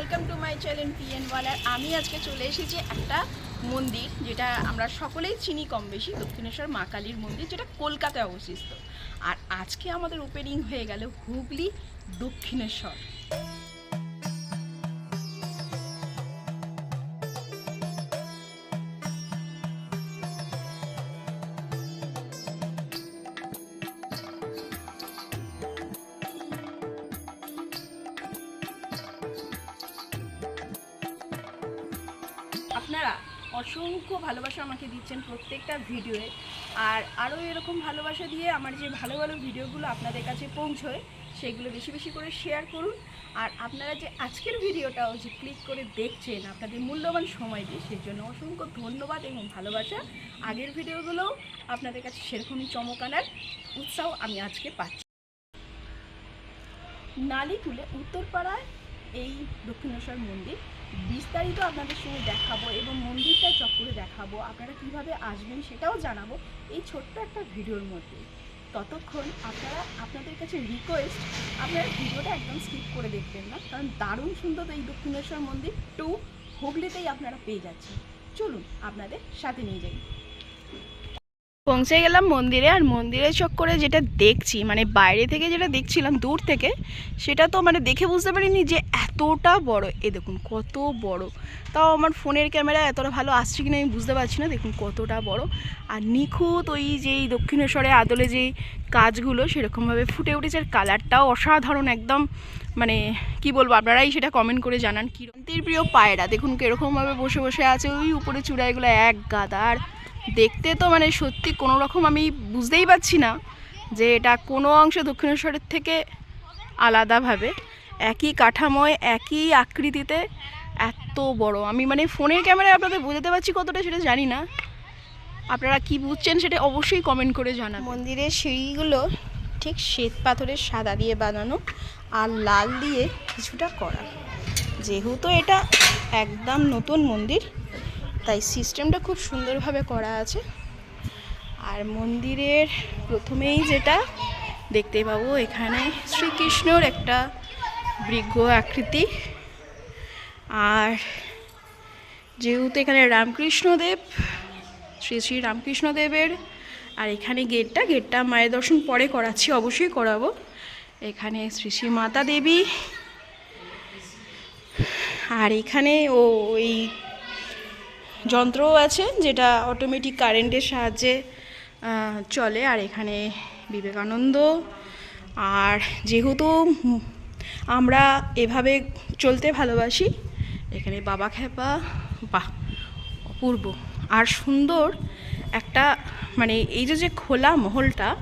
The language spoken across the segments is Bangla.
Welcome to my channel PN ওয়ালার। আমি আজকে চলে এসেছি একটা মন্দির যেটা আমরা সকলেই চিনি কম বেশি, দক্ষিণেশ্বর মা কালীর মন্দির, যেটা কলকাতায় অবস্থিত। আর আজকে আমাদের ওপেনিং হয়ে গেল হুগলি দক্ষিণেশ্বর। আপনারা অসংখ্য ভালোবাসা আমাকে দিচ্ছেন প্রত্যেকটা ভিডিওয়ে। আর আরও এরকম ভালোবাসা দিয়ে আমার যে ভালো ভালো ভিডিওগুলো আপনাদের কাছে পৌঁছয়, সেগুলো বেশি বেশি করে শেয়ার করুন। আর আপনারা যে আজকের ভিডিওটাও যে ক্লিক করে দেখছেন, আপনাদের মূল্যবান সময় দিয়ে, সেই জন্য অসংখ্য ধন্যবাদ এবং ভালোবাসা। আগের ভিডিওগুলোও আপনাদের কাছে সেরকমই চমকানার উৎসাহ আমি আজকে পাচ্ছি। নালি তুলে উত্তরপাড়ায় এই দক্ষিণেশ্বর মন্দির। বিস্তারিত আপনাদের সঙ্গে দেখাবো এবং মন্দিরটা চক্করে দেখাবো, আপনারা কীভাবে আসবেন সেটাও জানাব এই ছোট্ট একটা ভিডিওর মধ্যে। ততক্ষণ আপনারা, আপনাদের কাছে রিকোয়েস্ট আপনারা ভিডিওটা একদম স্কিপ করে দেখবেন না, কারণ দারুণ সুন্দর এই দক্ষিণেশ্বর মন্দির টু হুগলিতেই আপনারা পেয়ে যাচ্ছেন। চলুন আপনাদের সাথে নিয়ে যাই। পৌঁছে গেলাম মন্দিরে, আর মন্দিরের চক্করে যেটা দেখছি মানে বাইরে থেকে যেটা দেখছিলাম, দূর থেকে, সেটা তো মানে দেখে বুঝতে পারিনি যে এতটা বড়? এ দেখুন, কত বড়। তাও আমার ফোনের ক্যামেরা এতটা ভালো আসছে কিনা আমি বুঝতে পারছি না। দেখুন, কতটা বড়। আর নিখুঁত ওই যেই দক্ষিণেশ্বরে আদলে যেই কাজগুলো সেরকমভাবে ফুটে উঠেছে। আর কালারটাও অসাধারণ, একদম মানে কি বলব, আপনারাই সেটা কমেন্ট করে জানান কিরন্তির প্রিয় পায়রা, দেখুন কীরকমভাবে বসে বসে আছে ওই উপরে চূড়াইগুলো এক গাদা। আর দেখতে তো মানে সত্যি কোনো রকম আমি বুঝতেই পারছি না যে এটা কোনো অংশ দক্ষিণেশ্বরের থেকে আলাদাভাবে। একই কাঠামোয়, একই আকৃতিতে, এত বড়। আমি মানে ফোনের ক্যামেরায় আপনাদের বোঝাতে পারছি কতটা সেটা জানি না। আপনারা কি বুঝছেন সেটা অবশ্যই কমেন্ট করে জানান মন্দিরের সিঁড়িগুলো ঠিক শ্বেত পাথরের সাদা দিয়ে বানানো আর লাল দিয়ে কিছুটা করা। যেহেতু এটা একদম নতুন মন্দির, তাই সিস্টেমটা খুব সুন্দরভাবে করা আছে। আর মন্দিরের প্রথমেই যেটা দেখতে পাবো এখানে শ্রীকৃষ্ণর একটা বৃক্ষ আকৃতি। আর যেহেতু এখানে রামকৃষ্ণদেব, শ্রী শ্রী রামকৃষ্ণদেবের, আর এখানে গেটটা গেটটা মায়ের দর্শন পরে করাচ্ছি, অবশ্যই করাবো। এখানে শ্রী শ্রী মাতা দেবী। আর এখানে ও ওই যন্ত্রও আছে, যেটা অটোমেটিক কারেন্টের সাহায্যে চলে। আর এখানে বিবেকানন্দ। আর যেহেতু আমরা এভাবে চলতে ভালোবাসি। এখানে বাবা খেপা বাহ, অপূর্ব। আর সুন্দর একটা মানে এই যে যে খোলা মহলটা,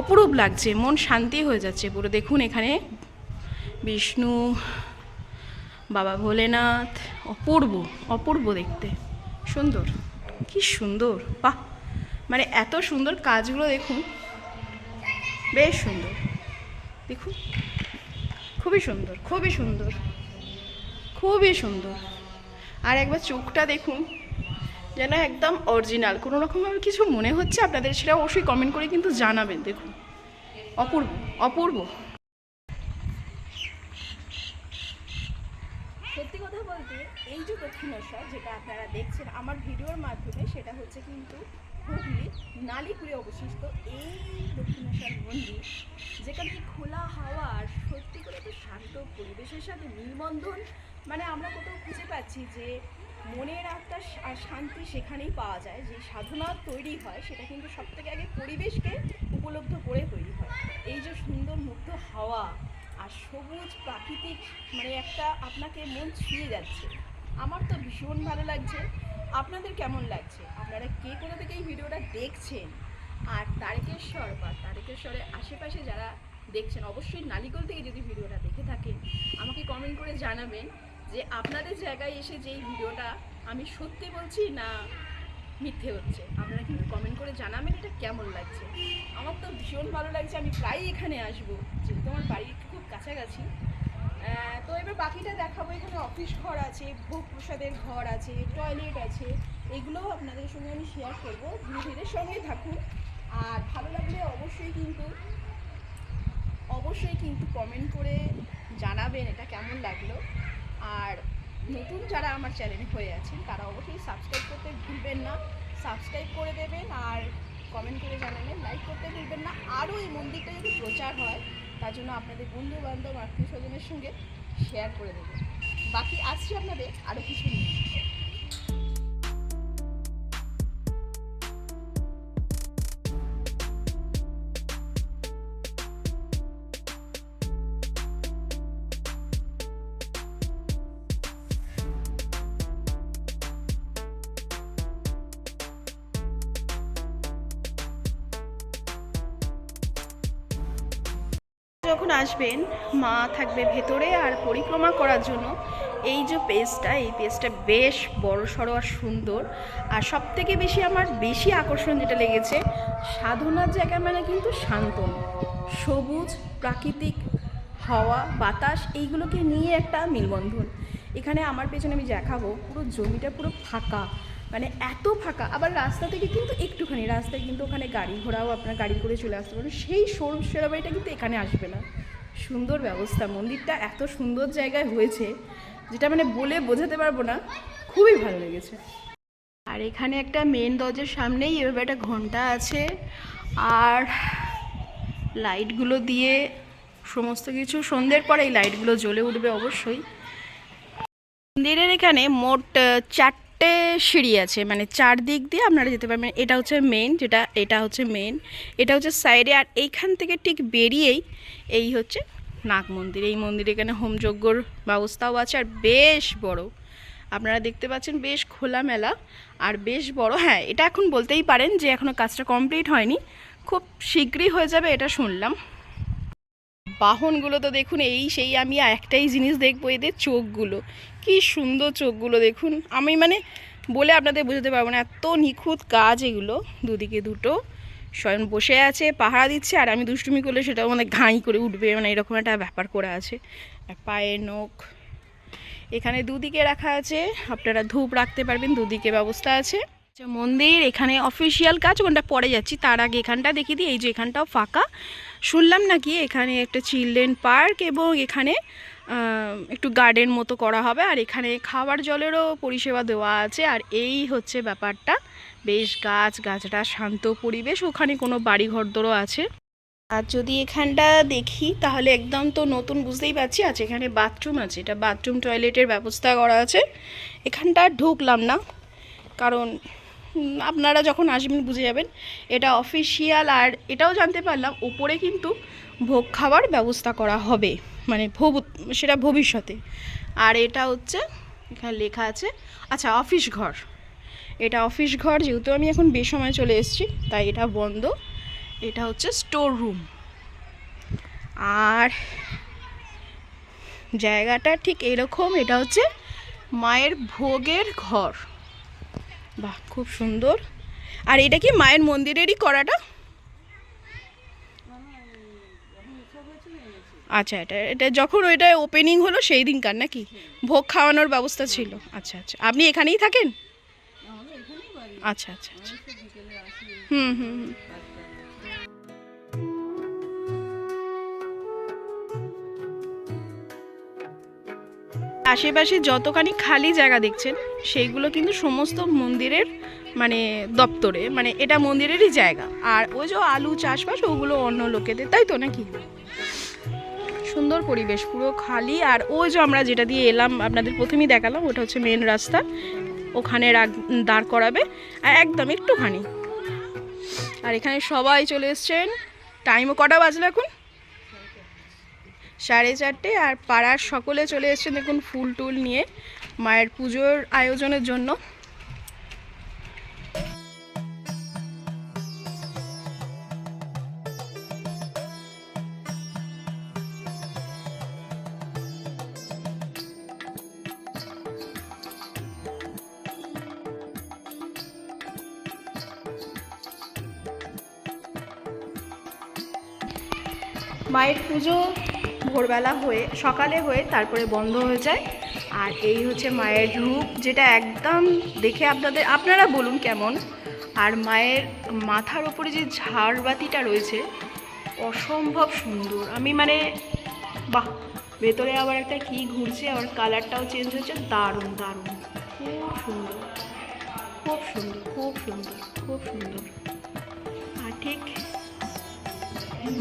অপরূপ লাগছে, মন শান্তি হয়ে যাচ্ছে। পুরো দেখুন এখানে বিষ্ণু, বাবা ভোলেনাথ, অপূর্ব অপূর্ব দেখতে। সুন্দর, কি সুন্দর, বাহ। মানে এত সুন্দর কাজগুলো দেখুন, বেশ সুন্দর। দেখুন। খুবই সুন্দর খুবই সুন্দর খুবই সুন্দর। আর একবার চোখটা দেখুন, যেন একদম অরিজিনাল কোনো রকমভাবে কিছু মনে হচ্ছে আপনাদের, সেটা অবশ্যই কমেন্ট করে কিন্তু জানাবেন, দেখুন। অপূর্ব অপূর্ব। সত্যি কথা বলতে, এই যে দক্ষিণেশ্বর, যেটা আপনারা দেখছেন আমার ভিডিওর মাধ্যমে, সেটা হচ্ছে কিন্তু হুগলি নালিপুরে অবশিষ্ট এই দক্ষিণেশ্বর মন্দির, যেখানে খোলা হাওয়া আর সত্যি করে তো শান্ত পরিবেশের সাথে নিবন্ধন মানে আমরা কোথাও খুঁজে পাচ্ছি যে মনের একটা শান্তি সেখানেই পাওয়া যায়, যে সাধনা তৈরি হয় সেটা কিন্তু সব থেকে আগে পরিবেশকে উপলব্ধ করে তৈরি হয়। এই যে সুন্দর মুক্ত হাওয়া আর সবুজ প্রাকৃতিক মানে একটা আপনাকে মন ছুঁয়ে যাচ্ছে। আমার তো ভীষণ ভালো লাগছে। আপনাদের কেমন লাগছে? আপনারা কে কোনো থেকে এই ভিডিওটা দেখছেন? আর তারকেশ্বর বা তারকেশ্বরের আশেপাশে যারা দেখছেন, অবশ্যই নালিকল থেকে যদি ভিডিওটা দেখে থাকেন, আমাকে কমেন্ট করে জানাবেন যে আপনাদের জায়গায় এসে যে ভিডিওটা আমি সত্যি বলছি না মিথ্যে হচ্ছে। আপনারা কিন্তু কমেন্ট করে জানাবেন এটা কেমন লাগছে। আমার তো ভীষণ ভালো লাগছে, আমি প্রায়ই এখানে আসব। যেহেতু আমার বাড়ি খুব কাছাকাছি তো এবার বাকিটা দেখাবো। এখানে অফিস ঘর আছে, ভোগ প্রসাদের ঘর আছে টয়লেট আছে। এগুলোও আপনাদের সঙ্গে আমি শেয়ার করব। ধীরে ধীরে সঙ্গে থাকুন। আর ভালো লাগলে অবশ্যই কিন্তু অবশ্যই কিন্তু কমেন্ট করে জানাবেন এটা কেমন লাগল। আর নতুন যারা আমার চ্যানেলে হয়ে আছেন, তারা অবশ্যই সাবস্ক্রাইব করতে ভুলবেন না। সাবস্ক্রাইব করে দেবেন আর কমেন্ট করে জানাবেন। লাইক করতে ভুলবেন না। আরও এই মন্দিরটা যদি প্রচার হয় তার জন্য আপনাদের বন্ধু বান্ধব আত্মীয় স্বজনের সঙ্গে শেয়ার করে দেবো। বাকি আসছি আপনাদের আরও কিছু নিয়ে। যখন আসবেন, মা থাকবে ভেতরে আর পরিক্রমা করার জন্য এই যে পেজটা, এই পেজটা বেশ বড় সড়ো আর সুন্দর। আর সব থেকে বেশি আমার বেশি আকর্ষণ যেটা লেগেছে সাধনার জায়গা মানে কিন্তু শান্তন সবুজ, প্রাকৃতিক হাওয়া, বাতাস, এইগুলোকে নিয়ে একটা মিলবন্ধন। এখানে আমার পেছনে আমি দেখাবো, পুরো জমিটা পুরো ফাঁকা। মানে এত ফাঁকা। আবার রাস্তা থেকে কিন্তু একটুখানি রাস্তায় কিন্তু ওখানে গাড়ি ঘোড়াও আপনার গাড়ি করে চলে আসতে পারেন সেই সৌর সেরাবাড়িটা কিন্তু এখানে আসবে না। সুন্দর ব্যবস্থা। মন্দিরটা এত সুন্দর জায়গায় হয়েছে যেটা মানে বলে বোঝাতে পারব না। খুবই ভালো লেগেছে। আর এখানে একটা মেন দরজার সামনেই এভাবে একটা ঘণ্টা আছে। আর লাইটগুলো দিয়ে সমস্ত কিছু সন্ধ্যের পরে এই লাইটগুলো জ্বলে উঠবে অবশ্যই। মন্দিরের এখানে মোট আহ, চারটে সিঁড়ি আছে মানে চার দিক দিয়ে আপনারা যেতে পারবেন। এটা হচ্ছে মেন যেটা, এটা হচ্ছে মেন এটা হচ্ছে সাইডে আর এইখান থেকে ঠিক বেরিয়েই এই হচ্ছে নাগ মন্দির। এই মন্দির এখানে হোমযজ্ঞর ব্যবস্থাও আছে, আর বেশ বড়। আপনারা দেখতে পাচ্ছেন বেশ খোলামেলা আর বেশ বড়। হ্যাঁ এটা এখন বলতেই পারেন যে এখনও কাজটা কমপ্লিট হয়নি। খুব শীঘ্রই হয়ে যাবে, এটা শুনলাম। বাহনগুলো তো দেখুন, এই সেই আমি একটাই জিনিস দেখব, এদের চোখগুলো। কি সুন্দর চোখগুলো দেখুন। আমি মানে বলে আপনাদের বোঝাতে পারব না এত নিখুঁত কাজ এগুলো দুদিকে দুটো। স্বয়ং বসে আছে পাহারা দিচ্ছে আর আমি দুষ্টুমি করলে সেটাও মানে ঘাঁই করে উঠবে মানে এরকম একটা ব্যাপার করে আছে। পায়ের নখ। এখানে দুদিকে রাখা আছে আপনারা ধূপ রাখতে পারবেন দুদিকে ব্যবস্থা আছে। আচ্ছা, মন্দির এখানে অফিসিয়াল কাজ কোনটা পরে যাচ্ছি তার আগে এখানটা দেখিয়ে দিই এই যে এখানটাও ফাঁকা। শুনলাম নাকি এখানে একটা চিলড্রেন পার্ক এবং এখানে একটু গার্ডেন মতো করা হবে। আর এখানে খাবার জলেরও পরিষেবা দেওয়া আছে। আর এই হচ্ছে ব্যাপারটা। বেশ গাছ, গাছটা শান্ত পরিবেশ। ওখানে কোনো বাড়ি ঘরদরও আছে। আর যদি এখানটা দেখি, তাহলে একদম তো নতুন বুঝতেই পারছি। আছে এখানে বাথরুম আছে। এটা বাথরুম টয়লেটের ব্যবস্থা করা আছে। এখানটা ঢুকলাম না। কারণ আপনারা যখন আসবেন, বুঝে যাবেন, এটা অফিসিয়াল আর এটাও জানতে পারলাম, ওপরে কিন্তু ভোগ খাওয়ার ব্যবস্থা করা হবে। মানে ভব- সেটা ভবিষ্যতে। আর এটা হচ্ছে, এখানে লেখা আছে আচ্ছা অফিস ঘর। এটা অফিস ঘর, যেহেতু আমি এখন বেসময় চলে এসেছি, তাই এটা বন্ধ। এটা হচ্ছে স্টোর রুম। আর জায়গাটা ঠিক এরকম, এটা হচ্ছে মায়ের ভোগের ঘর। বাহ, খুব সুন্দর। আর এটা কি মায়ের মন্দিরেরই করাটা? আচ্ছা এটা এটা যখন ওইটা ওপেনিং হলো সেই দিনকার নাকি? ভোগ খাওয়ানোর ব্যবস্থা ছিল। আচ্ছা আচ্ছা। আপনি এখানেই থাকেন? আচ্ছা আচ্ছা আচ্ছা। হুম হুম হুম। আশেপাশে যতখানি খালি জায়গা দেখছেন, সেইগুলো কিন্তু সমস্ত মন্দিরের মানে দপ্তরে মানে এটা মন্দিরেরই জায়গা। আর ওই যে আলু চাষবাস, ওগুলো অন্য লোকেদের, তাই তো নাকি? সুন্দর পরিবেশ, পুরো খালি। আর ওই যে আমরা যেটা দিয়ে এলাম, আপনাদের প্রথমেই দেখালাম, ওটা হচ্ছে মেন রাস্তা। ওখানে দাঁড় করাবে। আর একদম একটুখানি। আর এখানে সবাই চলে এসছেন। টাইমও কটা বাজলো এখন? সাড়ে চারটে। আর পাড়ার সকলে চলে এসেছেন দেখুন, ফুল টুল নিয়ে মায়ের পুজোর আয়োজনের জন্য। মায়ের পুজো ভোরবেলা হয়ে, সকালে হয়ে, তারপরে বন্ধ হয়ে যায়। আর এই হচ্ছে মায়ের রূপ, যেটা একদম দেখে আপনাদের, আপনারা বলুন কেমন? আর মায়ের মাথার ওপরে যে ঝাড়বাতিটা রয়েছে, অসম্ভব সুন্দর। আমি মানে বাহ! ভেতরে আবার একটা কি ঘুরছে, আবার কালারটাও চেঞ্জ হচ্ছে দারুণ দারুণ। খুব সুন্দর খুব সুন্দর খুব সুন্দর খুব সুন্দর। আর ঠিক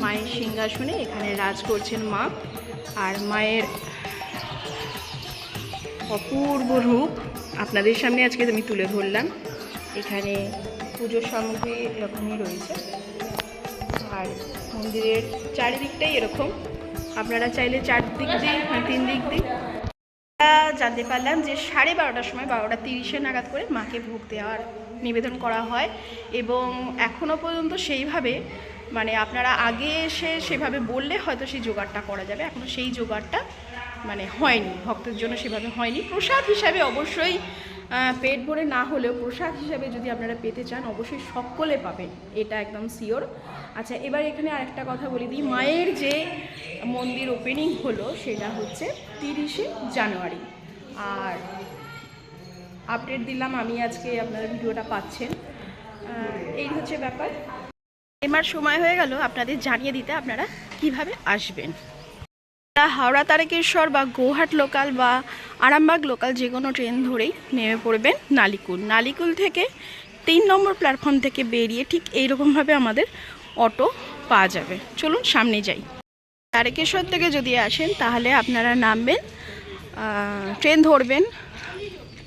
মায়ের সিংহাসনে এখানে রাজ করছেন মা আর মায়ের অপূর্ব রূপ আপনাদের সামনে আজকে আমি তুলে ধরলাম। এখানে পুজোর সামগ্রী এরকমই রয়েছে। আর মন্দিরের চারিদিকটাই এরকম। আপনারা চাইলে চারদিক দিয়ে তিন দিক দিয়ে জানতে পারলাম যে সাড়ে বারোটার সময় বারোটা তিরিশে নাগাদ করে মাকে ভোগ দেওয়ার নিবেদন করা হয় এবং এখনও পর্যন্ত সেইভাবে মানে আপনারা আগে এসে সেভাবে বললে হয়তো সেই জোগাড়টা করা যাবে এখনও সেই জোগাড়টা মানে হয়নি, ভক্তের জন্য সেভাবে হয়নি। প্রসাদ হিসাবে অবশ্যই পেট ভরে না হলেও প্রসাদ হিসাবে যদি আপনারা পেতে চান, অবশ্যই সকলে পাবেন, এটা একদম সিওর আচ্ছা এবার এখানে আরেকটা কথা বলে দিই, মায়ের যে মন্দির ওপেনিং হলো, সেটা হচ্ছে তিরিশে জানুয়ারি। আর আপডেট দিলাম, আমি আজকে আপনারা ভিডিওটা পাচ্ছেন। এই হচ্ছে ব্যাপার। এবার সময় হয়ে গেল আপনাদের জানিয়ে দিতে আপনারা কীভাবে আসবেন। হাওড়া তারকেশ্বর বা গৌহাট লোকাল বা আরামবাগ লোকাল যে কোনো ট্রেন ধরেই নেমে পড়বেন নালিকুল। নালিকুল থেকে তিন নম্বর প্ল্যাটফর্ম থেকে বেরিয়ে ঠিক এইরকমভাবে আমাদের অটো পাওয়া যাবে। চলুন সামনে যাই। তারকেশ্বর থেকে যদি আসেন তাহলে আপনারা নামবেন ট্রেন ধরবেন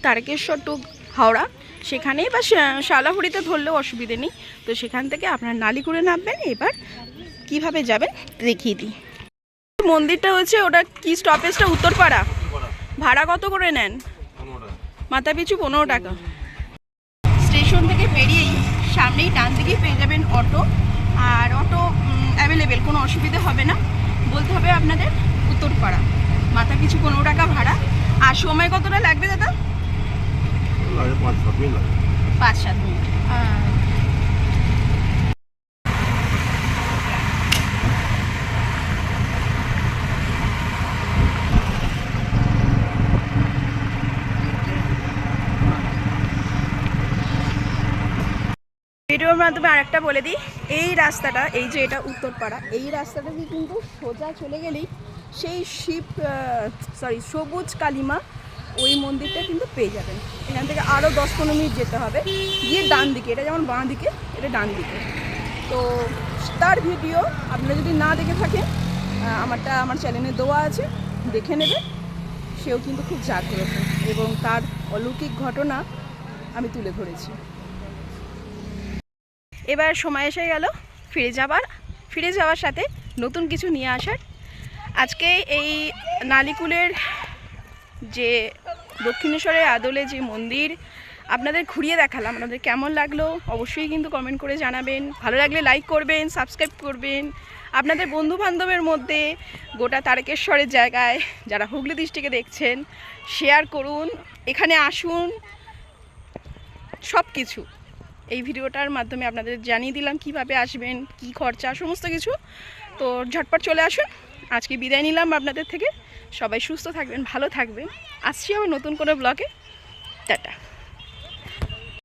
তারকেশ্বর টু হাওড়া। সেখানেই বা শালাহুড়িতে ধরলেও অসুবিধে নেই। তো সেখান থেকে আপনার নালিকুড়ে নামবেন, এবার কীভাবে যাবেন দেখিয়ে দিই। মন্দিরটা হচ্ছে ওটা কি স্টপেজটা উত্তরপাড়া। ভাড়া কত করে নেন? মাথা পিছু পনেরো টাকা। স্টেশন থেকে বেরিয়েই সামনেই ডান দিকেই পেয়ে যাবেন অটো। আর অটো অ্যাভেলেবেল কোনো অসুবিধা হবে না। বলতে হবে আপনাদের উত্তরপাড়া। মাথা পিছু পনেরো টাকা ভাড়া। আর সময় কতটা লাগবে দাদা? লাগে পাঁচ সাত মিনিট লাগে। পাঁচ সাত মিনিট। ভিডিওর মাধ্যমে আরেকটা বলে দিই এই রাস্তাটা এই যে এটা উত্তরপাড়া এই রাস্তাটা দিয়ে কিন্তু সোজা চলে গেলেই সেই শিব সরি সবুজ কালিমা ওই মন্দিরটা কিন্তু পেয়ে যাবেন। এখান থেকে আরও দশ পনেরো মিনিট যেতে হবে। গিয়ে ডান দিকে, এটা যেমন বাঁ দিকে, এটা ডান দিকে। তো তার ভিডিও আপনারা যদি না দেখে থাকেন আমারটা, আমার চ্যানেলে দেওয়া আছে, দেখে নেবে সেও কিন্তু খুব জাগ্রত এবং তার অলৌকিক ঘটনা আমি তুলে ধরেছি। এবার সময় এসে গেল ফিরে যাবার। ফিরে যাওয়ার সাথে নতুন কিছু নিয়ে আসার। আজকে এই নালিকুলের যে দক্ষিণেশ্বরের আদলে যে মন্দির, আপনাদের ঘুরিয়ে দেখালাম, আপনাদের কেমন লাগল অবশ্যই কিন্তু কমেন্ট করে জানাবেন। ভালো লাগলে লাইক করবেন সাবস্ক্রাইব করবেন। আপনাদের বন্ধু বান্ধবের মধ্যে গোটা তারকেশ্বরের জায়গায় যারা হুগলি ডিস্ট্রিক্টে দেখছেন শেয়ার করুন, এখানে আসুন সব কিছু এই ভিডিওটার মাধ্যমে আপনাদের জানিয়ে দিলাম কীভাবে আসবেন, কি খরচা, সমস্ত কিছু। তো ঝটপট চলে আসুন, আজকে বিদায় নিলাম আপনাদের থেকে। সবাই সুস্থ থাকবেন ভালো থাকবেন। আসছি আমার নতুন কোনো ব্লগে টাটা।